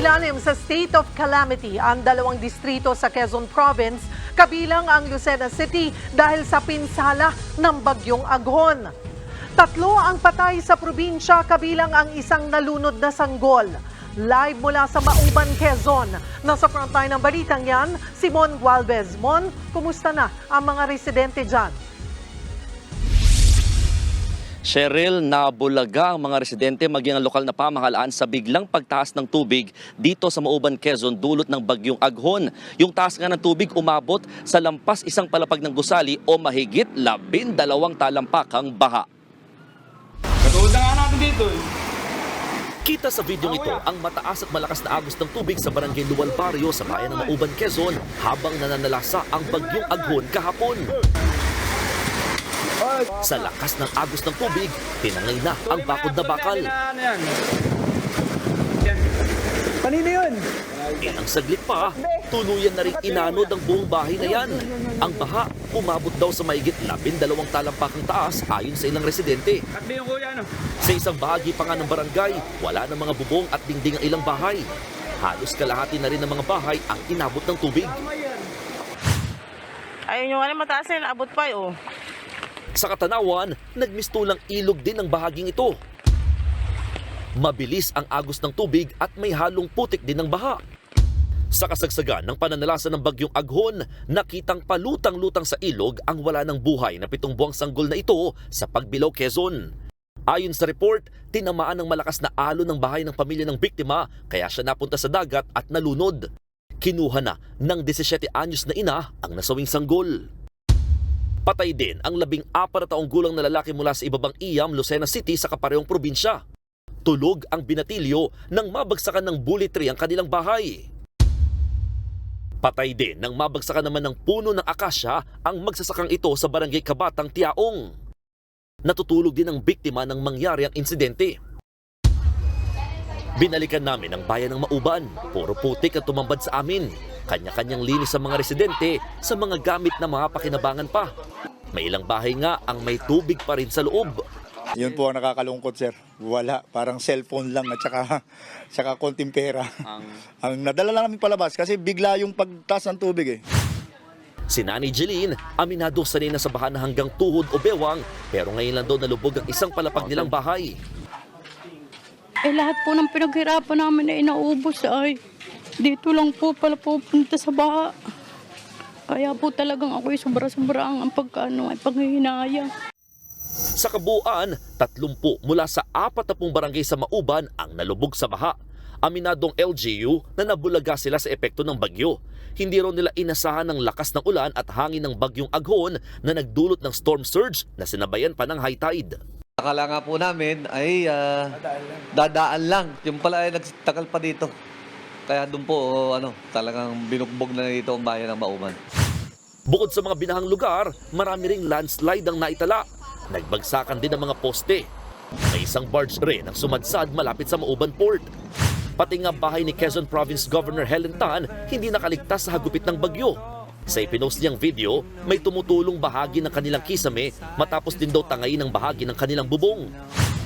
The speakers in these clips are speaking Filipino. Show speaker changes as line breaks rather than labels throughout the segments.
Sumailalim sa state of calamity ang dalawang distrito sa Quezon Province, kabilang ang Lucena City dahil sa pinsala ng bagyong Aghon. Tatlo ang patay sa probinsya kabilang ang isang nalunod na sanggol. Live mula sa Mauban, Quezon. Nasa frontline ng balitang yan, si Mon Gualvez. Mon, kumusta na ang mga residente dyan?
Cheryl, nabulaga ang mga residente maging ang lokal na pamahalaan sa biglang pagtaas ng tubig dito sa Mauban, Quezon dulot ng bagyong Aghon. Yung taas nga ng tubig umabot sa lampas isang palapag ng gusali o mahigit labin dalawang talampakang baha.
Katulad na nga natin dito eh.
Kita sa video ito ang mataas at malakas na agos ng tubig sa barangay Luwal Barrio sa bayan ng Mauban, Quezon habang nananalasa ang bagyong Aghon kahapon. Sa lakas ng agos ng tubig, tinangay na ang bakod na bakal.
Ano.
Kanino yun?
Ilang saglit pa, tuluyan na rin inanod ang buong bahay na yan. Ang baha, umabot daw sa mahigit labing dalawang talampakang taas ayon sa ilang residente.
Ano?
Sa isang bahagi pa nga ng barangay, wala na mga bubong at dingding ang ilang bahay. Halos kalahati na rin ng mga bahay ang inabot ng tubig.
Ayun yung ano, mataas na yun, abot pa eh, oh.
Sa Katanawan, nagmistulang ilog din ang bahaging ito. Mabilis ang agos ng tubig at may halong putik din ng baha. Sa kasagsagan ng pananalasa ng bagyong Aghon, nakitang palutang-lutang sa ilog ang wala ng buhay na pitong buwang sanggol na ito sa Pagbilao, Quezon. Ayon sa report, tinamaan ng malakas na alon ng bahay ng pamilya ng biktima kaya siya napunta sa dagat at nalunod. Kinuha na ng 17 anyos na ina ang nasawing sanggol. Patay din ang labing apat na taong gulang na lalaki mula sa ibabang Iyam, Lucena City sa kaparehong probinsya. Tulog ang binatilyo nang mabagsakan ng bullet tree ang kanilang bahay. Patay din nang mabagsakan naman ng puno ng akasya ang magsasakang ito sa barangay Kabatang Tiaong. Natutulog din ang biktima ng mangyari ang insidente. Binalikan namin ang bayan ng Mauban. Puro putik ang tumambad sa amin. Kanya-kanyang linis sa mga residente sa mga gamit na mga pakinabangan pa. May ilang bahay nga ang may tubig pa rin sa loob.
Yun po ang nakakalungkot, sir. Wala. Parang cellphone lang at saka, saka konting pera. Ang... nadala lang namin palabas kasi bigla yung pagtaas ng tubig eh.
Si Nani Jeline, aminado sanay na sa baha na hanggang tuhod o bewang pero ngayon lang daw nalubog ang isang palapag nilang bahay.
Eh lahat po ng pinaghirapan namin ay naubos ay. Dito lang po pala pupunta sa baha. Kaya po talagang ako'y sobra-sobra ang ang pagkano ay panghihinayang.
Sa kabuuan, 30 mula sa 40 barangay sa Mauban ang nalubog sa baha. Aminadong LGU na nabulaga sila sa epekto ng bagyo. Hindi raw nila inasahan ng lakas ng ulan at hangin ng bagyong Aghon na nagdulot ng storm surge na sinabayan pa ng high tide.
Akala nga po namin ay ah, dadaan lang. Yung pala ay nagtagal pa dito. Kaya doon po, oh, ano, talagang binugbog na dito ang bayan ng Mauman.
Bukod sa mga binahang lugar, marami ring landslide ang naitala. Nagbagsakan din ang mga poste. May isang barge rin ang sumadsad malapit sa Mauban Port. Pati nga bahay ni Quezon Province Governor Helen Tan hindi nakaligtas sa hagupit ng bagyo. Sa ipinost niyang video, may tumutulong bahagi ng kanilang kisame matapos din daw tangayin ang bahagi ng kanilang bubong.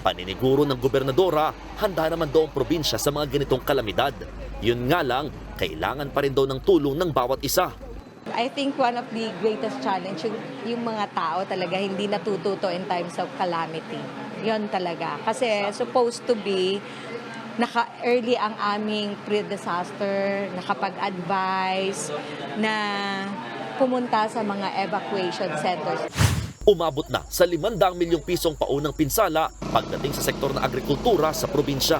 Paniniguro ng gobernadora, handa naman daw ang probinsya sa mga ganitong kalamidad. Yun nga lang, kailangan pa rin daw ng tulong ng bawat isa.
I think one of the greatest challenge yung, yung mga tao talaga hindi natututo in times of calamity. Yon talaga. Kasi supposed to be naka-early ang aming pre-disaster, nakapag-advise na pumunta sa mga evacuation centers.
Umabot na sa 500 milyong pisong paunang pinsala pagdating sa sektor ng agrikultura sa probinsya.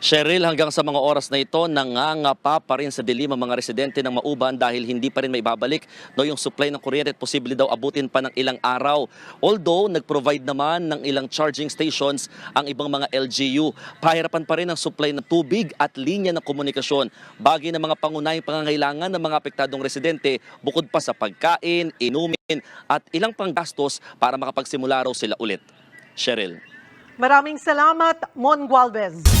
Cheryl, hanggang sa mga oras na ito, nangangapa pa rin sa dilim ang mga residente ng Mauban dahil hindi pa rin may babalik no, yung supply ng kuryente at posible daw abutin pa ng ilang araw. Although, nag-provide naman ng ilang charging stations ang ibang mga LGU. Pahirapan pa rin ang supply ng tubig at linya ng komunikasyon. Bagay ng mga pangunahing pangangailangan ng mga apektadong residente bukod pa sa pagkain, inumin at ilang panggastos para makapagsimula raw sila ulit. Cheryl.
Maraming salamat, Mon Gualvez.